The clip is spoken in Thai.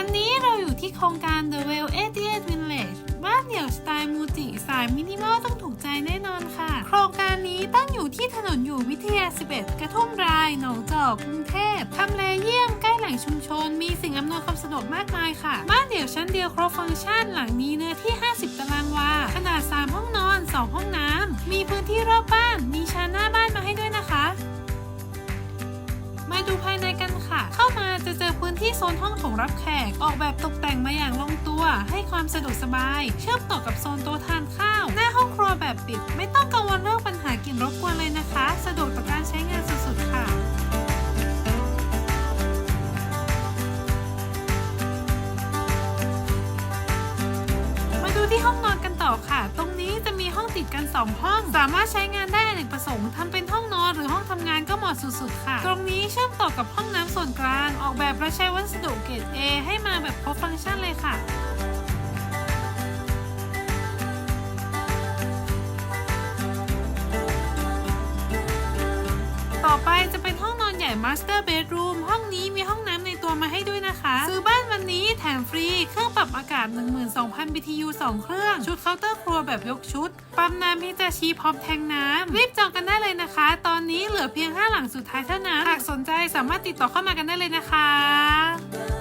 วันนี้เราอยู่ที่โครงการ The Well 88 Village บ้านเดี่ยวสไตล์มูจิสายมินิมอลต้องถูกใจแน่นอนค่ะ โครงการนี้ตั้งอยู่ที่ถนนอยู่วิทยา 11 กระทุ่มราย หนองจอกกรุงเทพทำเลเยี่ยมใกล้แหล่งชุมชน มีสิ่งอำนวยความสะดวกมากมายค่ะ บ้านเดี่ยวชั้นเดียวครบฟังก์ชันหลังนี้เนื้อที่5 เข้าจะเจอพื้นที่โซนห้องโถงรับแขก ออกแบบตกแต่งมาอย่างลงตัว ให้ความสะดวกสบาย เชื่อมต่อกับโซนโต๊ะทานข้าว หน้าห้องครัวแบบปิด ไม่ต้องกังวลเรื่องปัญหากลิ่นรบกวนเลยนะคะ สะดวกต่อการใช้งานสุดๆค่ะมาดูที่ห้องนอนกันต่อค่ะ ตรงนี้จะมีห้องติดกัน 2 ห้อง สามารถใช้งานได้อเนกประสงค์ทำเป็นห้องนอนหรือห้องทำงานก็ มาะสุดๆ ค่ะ ตรงนี้เชื่อมต่อกับห้องน้ำส่วนกลาง ออกแบบและใช้วัสดุเกรด A ให้มาแบบครบฟังก์ชันเลยค่ะต่อไปจะเป็นห้องนอนใหญ่ Master Bedroom ห้องนี้มีห้องน้ำในตัวมาให้ด้วยนะคะ ซื้อบ้าน ที่แถมฟรี เครื่องปรับอากาศ 12,000 BTU 2 เครื่อง ชุดเคาน์เตอร์ครัวแบบยกชุด ปั๊มน้ำพิจาชีพร้อมแทงน้ำ รีบจองกันได้เลยนะคะ ตอนนี้เหลือเพียง 5 หลังสุดท้ายเท่านั้น หากสนใจสามารถติดต่อเข้ามากันได้เลยนะคะ